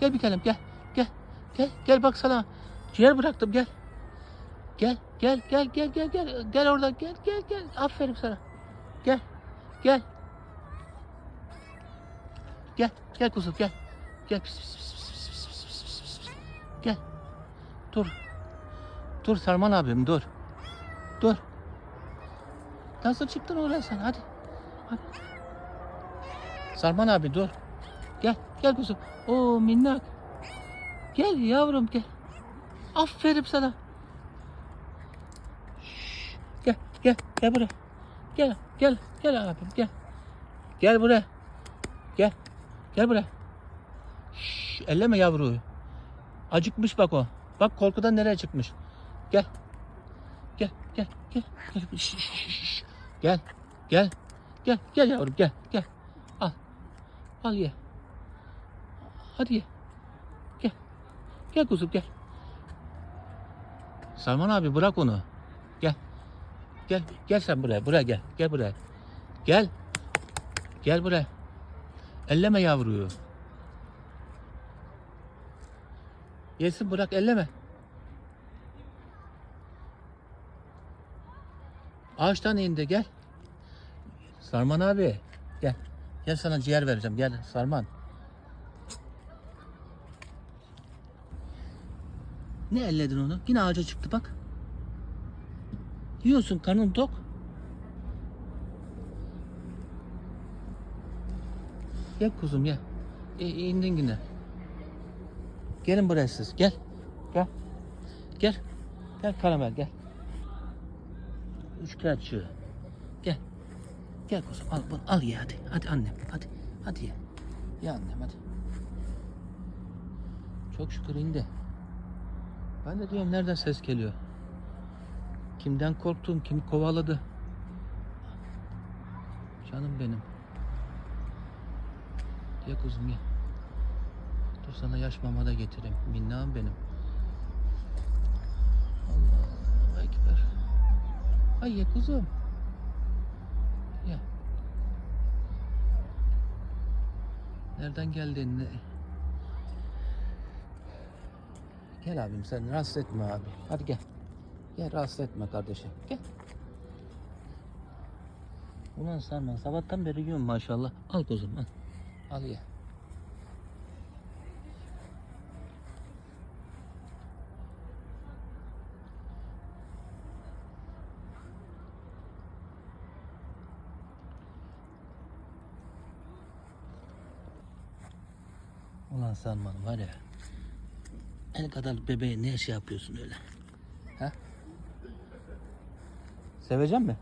Gel bir tanem gel. Gel. Gel. Gel bak sana. Ciğer bıraktım gel. Gel. Gel. Gel. Gel. Gel. Gel. Gel oradan. Gel. Gel. Gel. Aferin sana. Gel. Gel. Gel. Gel kuzum gel. Gel. Gel. Dur. Dur Sarman abim dur. Dur. Nasıl çıktın oraya sen? Hadi. Hadi. Sarman abi dur. Gel. Gel kuzum. Oo minnak. Gel yavrum gel. Aferin sana. Şşş. Gel. Gel. Gel buraya. Gel. Gel. Gel abim gel. Gel buraya. Gel. Gel buraya. Şşş, elleme yavruyu. Acıkmış bak o. Bak korkudan nereye çıkmış. Gel. Gel, gel, gel. Gel. Şş, şş, şş, şş. Gel. Gel. Gel, gel yavrum gel, gel. Al. Al ye. Hadi ye. Gel. Gel kuzum gel. Salman abi bırak onu. Gel. Gel, gel sen buraya, buraya gel. Gel buraya. Gel. Gel buraya. Elleme yavruyu. Yesin bırak elleme. Ağaçtan indi gel. Sarman abi gel. Gel sana ciğer vereceğim gel Sarman. Ne elledin onu? Yine ağaca çıktı bak. Yiyorsun karnın tok. Gel kuzum gel. E, indin yine. Gelin buraya siz. Gel. Gel. Gel. Gel karamel gel. Üçkağıtçı. Gel. Gel kuzum al bunu al ye hadi. Hadi annem hadi. Hadi ye. Ye annem hadi. Çok şükür indi. Ben de diyorum nereden ses geliyor. Kimden korktum, kimi kovaladı. Canım benim. Ye kuzum ye. Dur sana yaş mama da getireyim. Minnağım benim. Allahu Ekber. Ay ye kuzum. Ye. Nereden geldin? Ne? Gel abim sen rahatsız etme abi. Hadi gel. Gel rahatsız etme kardeşim. Gel. Ulan Sarman sabahtan beri yiyorum maşallah. Al kuzum al. Al ye. Ulan Salman var ya. El kadar bebeğe ne şey yapıyorsun öyle? Ha? Sevecek mi?